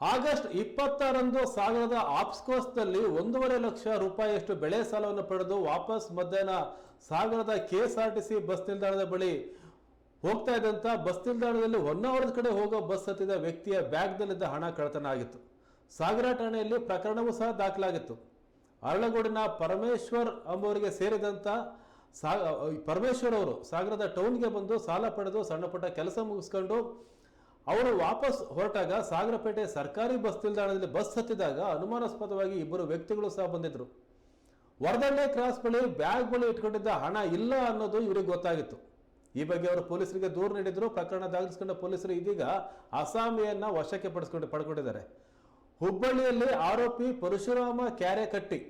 August ಇಪ್ಪತ್ತಾರಂದು ಸಾಗರದ ಆಪ್ಸ್ಕೋಸ್ನಲ್ಲಿ ಒಂದೂವರೆ ಲಕ್ಷ ರೂಪಾಯಿಯಷ್ಟು ಬೆಳೆ ಸಾಲವನ್ನು ಪಡೆದು ವಾಪಸ್ ಮಧ್ಯಾಹ್ನ ಸಾಗರದ ಕೆಎಸ್ಆರ್ಟಿಸಿ ಬಸ್ ನಿಲ್ದಾಣದ ಬಳಿ ಹೋಗ್ತಾ ಇದ್ದಂಥ ಬಸ್ ನಿಲ್ದಾಣದಲ್ಲಿ ಹೊನ್ನಾವರದ ಕಡೆ ಹೋಗೋ ಬಸ್ ಹತ್ತಿದ ವ್ಯಕ್ತಿಯ ಬ್ಯಾಗ್ನಲ್ಲಿದ್ದ ಹಣ ಕಳ್ಳತನ ಆಗಿತ್ತು ಸಾಗರ ಠಾಣೆಯಲ್ಲಿ ಪ್ರಕರಣವೂ ಸಹ ದಾಖಲಾಗಿತ್ತು. ಅರಳಗೋಡಿನ ಪರಮೇಶ್ವರ್ ಎಂಬುವರಿಗೆ ಸೇರಿದಂಥ ಸಾ ಪರಮೇಶ್ವರ್ ಅವರು ಸಾಗರದ ಟೌನ್ಗೆ ಬಂದು ಸಾಲ ಪಡೆದು ಸಣ್ಣಪುಟ್ಟ ಕೆಲಸ ಮುಗಿಸ್ಕೊಂಡು ಅವರು ವಾಪಸ್ ಹೊರಟಾಗ ಸಾಗರಪೇಟೆ ಸರ್ಕಾರಿ ಬಸ್ ನಿಲ್ದಾಣದಲ್ಲಿ ಬಸ್ ಹತ್ತಿದಾಗ ಅನುಮಾನಾಸ್ಪದವಾಗಿ ಇಬ್ಬರು ವ್ಯಕ್ತಿಗಳು ಸಹ ಬಂದಿದ್ರು. ವರದಂಡೆ ಕ್ರಾಸ್ ಬಳಿ ಬ್ಯಾಗ್ ಬಳಿ ಇಟ್ಕೊಂಡಿದ್ದ ಹಣ ಇಲ್ಲ ಅನ್ನೋದು ಇವರಿಗೆ ಗೊತ್ತಾಗಿತ್ತು. ಈ ಬಗ್ಗೆ ಅವರು ಪೊಲೀಸರಿಗೆ ದೂರು ನೀಡಿದ್ರು. ಪ್ರಕರಣ ದಾಖಲಿಸಿಕೊಂಡ ಪೊಲೀಸರು ಇದೀಗ ಅಸಾಮಿಯನ್ನ ವಶಕ್ಕೆ ಪಡಿಸ್ಕೊಂಡು ಪಡ್ಕೊಂಡಿದ್ದಾರೆ. ಹುಬ್ಬಳ್ಳಿಯಲ್ಲಿ ಆರೋಪಿ ಪರಶುರಾಮ ಕ್ಯಾರೆಕಟ್ಟಿ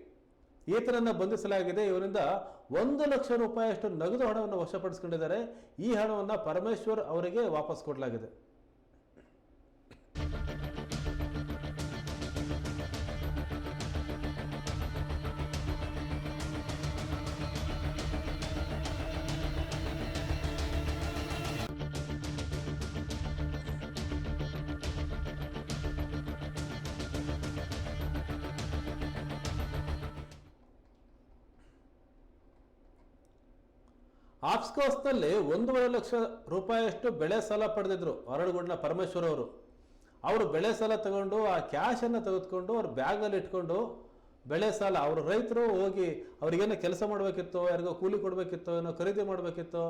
ಈತನನ್ನ ಬಂಧಿಸಲಾಗಿದೆ. ಇವರಿಂದ ಒಂದು ಲಕ್ಷ ರೂಪಾಯಿಯಷ್ಟು ನಗದು ಹಣವನ್ನು ವಶಪಡಿಸಿಕೊಂಡಿದ್ದಾರೆ. ಈ ಹಣವನ್ನು ಪರಮೇಶ್ವರ್ ಅವರಿಗೆ ವಾಪಸ್ ಕೊಡಲಾಗಿದೆ. ಆಪ್ಸ್ಕೋಸ್ನಲ್ಲಿ ಒಂದೂವರೆ ಲಕ್ಷ ರೂಪಾಯಿಯಷ್ಟು ಬೆಳೆ ಸಾಲ ಪಡೆದಿದ್ರು ಅರಳಗೋಡಿನ ಪರಮೇಶ್ವರ್ ಅವರು ಅವರು ಬೆಳೆ ಸಾಲ ತಗೊಂಡು, ಆ ಕ್ಯಾಶನ್ನು ತೆಗೆದುಕೊಂಡು, ಅವ್ರ ಬ್ಯಾಗಲ್ಲಿ ಇಟ್ಕೊಂಡು ಬೆಳೆ ಸಾಲ, ಅವರು ರೈತರು ಹೋಗಿ ಅವ್ರಿಗೇನೋ ಕೆಲಸ ಮಾಡಬೇಕಿತ್ತು, ಯಾರಿಗೋ ಕೂಲಿ ಕೊಡಬೇಕಿತ್ತು, ಏನೋ ಖರೀದಿ ಮಾಡಬೇಕಿತ್ತು,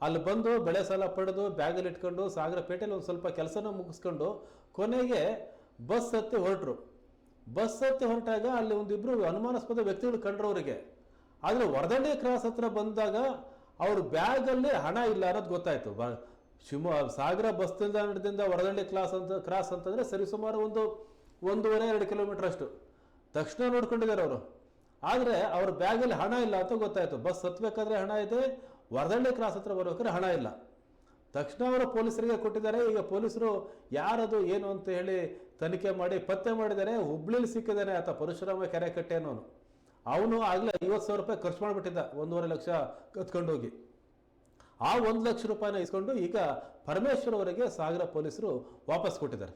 ಅಲ್ಲಿ ಬಂದು ಬೆಳೆ ಸಾಲ ಪಡೆದು ಬ್ಯಾಗಲ್ಲಿ ಇಟ್ಕೊಂಡು ಸಾಗರ ಪೇಟೆಯಲ್ಲಿ ಒಂದು ಸ್ವಲ್ಪ ಕೆಲಸನ ಮುಗಿಸ್ಕೊಂಡು ಕೊನೆಗೆ ಬಸ್ ಹತ್ತಿ ಹೊರಟರು. ಬಸ್ ಹತ್ತಿ ಹೊರಟಾಗ ಅಲ್ಲಿ ಒಂದಿಬ್ರು ಅನುಮಾನಾಸ್ಪದ ವ್ಯಕ್ತಿಗಳು ಕಂಡ್ರು ಅವರಿಗೆ. ಆದರೆ ವರದಂಡೆ ಕ್ರಾಸ್ ಹತ್ರ ಬಂದಾಗ ಅವ್ರ ಬ್ಯಾಗಲ್ಲಿ ಹಣ ಇಲ್ಲ ಅನ್ನೋದು ಗೊತ್ತಾಯಿತು. ಶಿವಮೊಗ್ಗ ಸಾಗರ ಬಸ್ ನಿಲ್ದಾಣದಿಂದ ವರದಂಡೆ ಕ್ಲಾಸ್ ಅಂತ, ಕ್ರಾಸ್ ಅಂತಂದರೆ ಸರಿಸುಮಾರು ಒಂದು, ಒಂದೂವರೆ, ಎರಡು ಕಿಲೋಮೀಟರ್ ಅಷ್ಟು. ತಕ್ಷಣ ನೋಡ್ಕೊಂಡಿದ್ದಾರೆ ಅವರು. ಆದರೆ ಅವ್ರ ಬ್ಯಾಗಲ್ಲಿ ಹಣ ಇಲ್ಲ ಅಂತ ಗೊತ್ತಾಯಿತು. ಬಸ್ ಹತ್ತಬೇಕಾದ್ರೆ ಹಣ ಇದೆ ವರದಳ್ಳಿ ಕ್ರಾಸ್ ಹತ್ರ ಬರ್ಬೇಕಾದ್ರೆ ಹಣ ಇಲ್ಲ. ತಕ್ಷಣ ಅವರು ಪೊಲೀಸರಿಗೆ ಕೊಟ್ಟಿದ್ದಾರೆ. ಈಗ ಪೊಲೀಸರು ಯಾರದು ಏನು ಅಂತ ಹೇಳಿ ತನಿಖೆ ಮಾಡಿ ಪತ್ತೆ ಮಾಡಿದ್ದಾರೆ. ಹುಬ್ಳಿಲಿ ಸಿಕ್ಕಿದ್ದಾನೆ ಆತ ಪರಶುರಾಮ ಕೆರೆಕಟ್ಟೆ ಅನ್ನೋನು. ಅವನು ಆಗಲೇ ಐವತ್ತು ಸಾವಿರ ರೂಪಾಯಿ ಖರ್ಚು ಮಾಡಿಬಿಟ್ಟಿದ್ದ, ಒಂದೂವರೆ ಲಕ್ಷ ಕತ್ಕೊಂಡೋಗಿ. ಆ ಒಂದು ಲಕ್ಷ ರೂಪಾಯಿನ ಇಸ್ಕೊಂಡು ಈಗ ಪರಮೇಶ್ವರ್ ಅವರಿಗೆ ಸಾಗರ ಪೊಲೀಸರು ವಾಪಸ್ ಕೊಟ್ಟಿದ್ದಾರೆ.